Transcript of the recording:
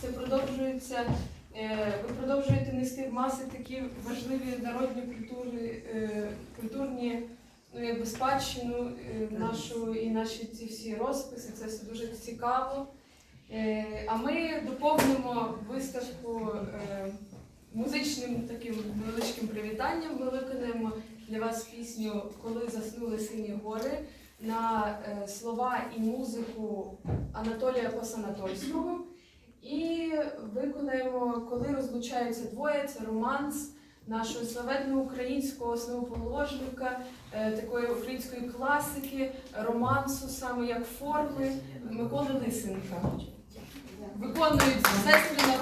Це продовжується. е, Ви продовжуєте нести в маси такі важливі народні культури, е, культурні ну, якби спадщину е, нашу і наші ці всі розписи. Це все дуже цікаво. А ми доповнимо виставку музичним таким невеличким привітанням. Ми виконаємо для вас пісню Коли заснули сині гори на слова і музику Анатолія Посанатольського. І виконаємо, коли розлучаються двоє, це романс нашого славетного українського основоположника, е, такої української класики, романсу, саме як форми Миколи Лисенка. Виконують сестри